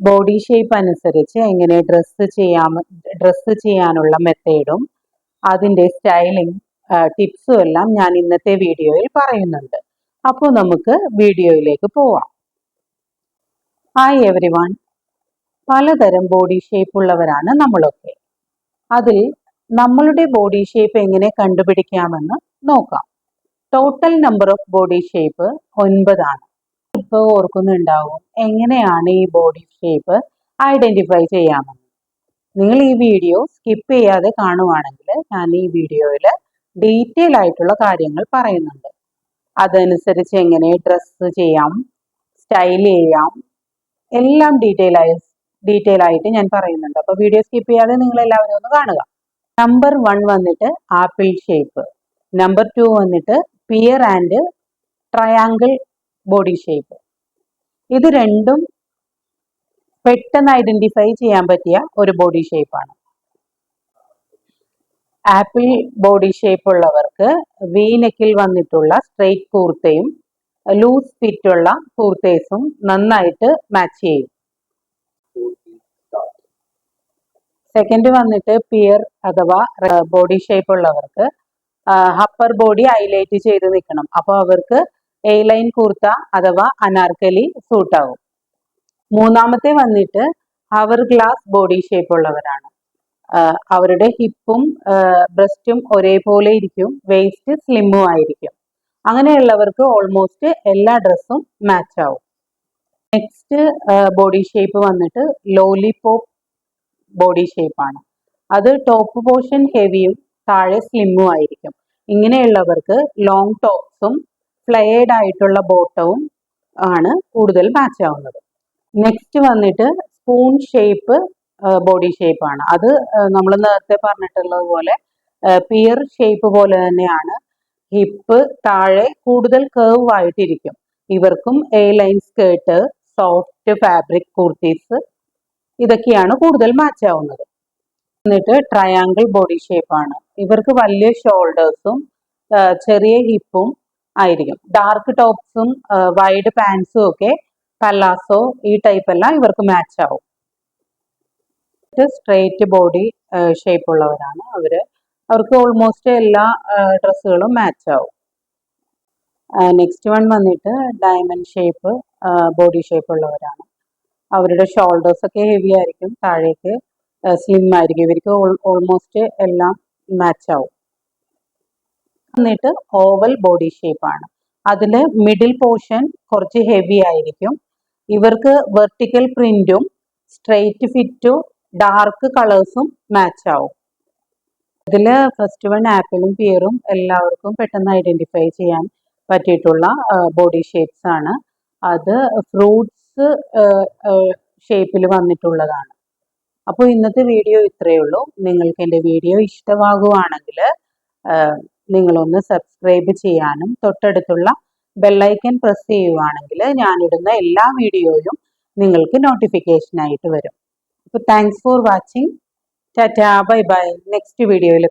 Body shape അനുസരിച്ച് എങ്ങനെ dress ചെയ്യാം ഡ്രസ്സ് ചെയ്യാനുള്ള മെത്തേഡും അതിന്റെ സ്റ്റൈലിംഗ് ടിപ്സും എല്ലാം ഞാൻ ഇന്നത്തെ വീഡിയോയിൽ പറയുന്നുണ്ട്. അപ്പോൾ നമുക്ക് വീഡിയോയിലേക്ക് പോവാം. ഹായ് എവരി വൺ പലതരം ബോഡി ഷേപ്പ് ഉള്ളവരാണ് നമ്മളൊക്കെ. അതിൽ നമ്മളുടെ ബോഡി ഷേപ്പ് എങ്ങനെ കണ്ടുപിടിക്കാമെന്ന് നോക്കാം. Total number of body shape ഒൻപതാണ്. ഇപ്പോൾ ഓർക്കുന്നുണ്ടാവും. എങ്ങനെയാണ് ഈ ബോഡി ഷേപ്പ് ഐഡന്റിഫൈ ചെയ്യാമെന്ന്. നിങ്ങൾ ഈ വീഡിയോ സ്കിപ്പ് ചെയ്യാതെ കാണുവാണെങ്കിൽ ഞാൻ ഈ വീഡിയോയിൽ ഡീറ്റെയിൽ ആയിട്ടുള്ള കാര്യങ്ങൾ പറയുന്നുണ്ട്. അതനുസരിച്ച് എങ്ങനെ ഡ്രസ്സ് ചെയ്യാം സ്റ്റൈൽ ചെയ്യാം എല്ലാം ഡീറ്റെയിൽ ആയി ഡീറ്റെയിൽ ആയിട്ട് ഞാൻ പറയുന്നുണ്ട്. അപ്പോൾ വീഡിയോ സ്കിപ്പ് ചെയ്യാതെ നിങ്ങൾ എല്ലാവരും ഒന്ന് കാണുക. നമ്പർ വൺ വന്നിട്ട് ആപ്പിൾ ഷേപ്പ് നമ്പർ ടു വന്നിട്ട് pear and triangle body shape ഇത് രണ്ടും പെട്ടെന്ന് ഐഡന്റിഫൈ ചെയ്യാൻ പറ്റിയ ഒരു ബോഡി ഷേപ്പാണ് ആപ്പിൾ ബോഡി ഷേപ്പ് ഉള്ളവർക്ക് വീനക്കിൽ നെക്കിൽ വന്നിട്ടുള്ള സ്ട്രെയിറ്റ് കൂർത്തയും ലൂസ് ഫിറ്റുള്ള കൂർത്തേസും നന്നായിട്ട് മാച്ച് ചെയ്യും. സെക്കൻഡ് വന്നിട്ട് പിയർ അഥവാ ബോഡി ഷേപ്പ് ഉള്ളവർക്ക് അപ്പർ ബോഡി ഹൈലൈറ്റ് ചെയ്ത് നിൽക്കണം. അപ്പോൾ അവർക്ക് എ ലൈൻ കുർത്ത അഥവാ അനാർക്കലി സൂട്ട് ആവും. മൂന്നാമത്തെ വന്നിട്ട് ഹവർ ഗ്ലാസ് ബോഡി ഷേപ്പ് ഉള്ളവരാണ്. അവരുടെ ഹിപ്പും ബ്രസ്റ്റും ഒരേപോലെ ഇരിക്കും. വേസ്റ്റ് സ്ലിമ്മും ആയിരിക്കും. അങ്ങനെയുള്ളവർക്ക് ഓൾമോസ്റ്റ് എല്ലാ ഡ്രസ്സും മാച്ച് ആവും. നെക്സ്റ്റ് ബോഡി ഷേപ്പ് വന്നിട്ട് ലോലിപോപ്പ് ബോഡി ഷേപ്പാണ് അത് ടോപ്പ് പോർഷൻ ഹെവിയും താഴെ സ്ലിമ്മും ആയിരിക്കും. ഇങ്ങനെയുള്ളവർക്ക് ലോങ് ടോപ്സും ഫ്ലെയർഡ് ആയിട്ടുള്ള ബോട്ടവും ആണ് കൂടുതൽ മാച്ച് ആവുന്നത്. നെക്സ്റ്റ് വന്നിട്ട് സ്പൂൺ ഷേപ്പ് ബോഡി ഷേപ്പ് ആണ്. അത് നമ്മൾ നേരത്തെ പറഞ്ഞിട്ടുള്ളത് പോലെ പിയർ ഷേപ്പ് പോലെ തന്നെയാണ് ഹിപ്പ് താഴെ കൂടുതൽ കേർവ് ആയിട്ടിരിക്കും. ഇവർക്കും A line skirt soft fabric kurtis ഇതൊക്കെയാണ് കൂടുതൽ മാച്ച് ആവുന്നത്. എന്നിട്ട് ട്രയാങ്കിൾ ബോഡി ഷേപ്പ് ആണ്. ഇവർക്ക് വലിയ ഷോൾഡേഴ്സും ചെറിയ ഹിപ്പും ആയിരിക്കും. ഡാർക്ക് ടോപ്സും വൈഡ് പാൻസും ഒക്കെ പല്ലാസോ ഈ ടൈപ്പ് എല്ലാം ഇവർക്ക് മാച്ച് ആവും. സ്ട്രെയിറ്റ് ബോഡി ഷേപ്പ് ഉള്ളവരാണ് അവർ. അവർക്ക് ഓൾമോസ്റ്റ് എല്ലാ ഡ്രസ്സുകളും മാച്ച് ആവും. നെക്സ്റ്റ് വൺ വന്നിട്ട് ഡയമണ്ട് ഷേപ്പ് ബോഡി ഷേപ്പ് ഉള്ളവരാണ്. അവരുടെ ഷോൾഡേഴ്സ് ഒക്കെ ഹെവി ആയിരിക്കും. താഴേക്ക് സ്ലിം ആയിരിക്കും. ഇവർക്ക് ഓൾമോസ്റ്റ് എല്ലാം മാച്ച് ആവും. എന്നിട്ട് ഓവൽ ബോഡി ഷേപ്പാണ് അതിൽ മിഡിൽ പോർഷൻ കുറച്ച് ഹെവി ആയിരിക്കും. ഇവർക്ക് വെർട്ടിക്കൽ പ്രിന്റും സ്ട്രെയിറ്റ് ഫിറ്റും ഡാർക്ക് കളേഴ്സും മാച്ച് ആവും. ഇതിൽ ഫസ്റ്റ് വൺ ആപ്പിളും പിയറും എല്ലാവർക്കും പെട്ടെന്ന് ഐഡന്റിഫൈ ചെയ്യാൻ പറ്റിയിട്ടുള്ള ബോഡി ഷേപ്സ് ആണ്. അത് ഫ്രൂട്ട്സ് ഷേപ്പിൽ വന്നിട്ടുള്ളതാണ്. അപ്പോൾ ഇന്നത്തെ വീഡിയോ ഇത്രയേ ഉള്ളൂ. നിങ്ങൾക്ക് എന്റെ വീഡിയോ ഇഷ്ടമാകുവാണെങ്കിൽ നിങ്ങളൊന്ന് സബ്സ്ക്രൈബ് ചെയ്യാനും തൊട്ടടുത്തുള്ള ബെല്ലൈക്കൻ പ്രസ് ചെയ്യുവാണെങ്കിൽ ഞാനിടുന്ന എല്ലാ വീഡിയോയും നിങ്ങൾക്ക് നോട്ടിഫിക്കേഷൻ ആയിട്ട് വരും. അപ്പോൾ thanks for watching tata bye bye next വീഡിയോയിൽ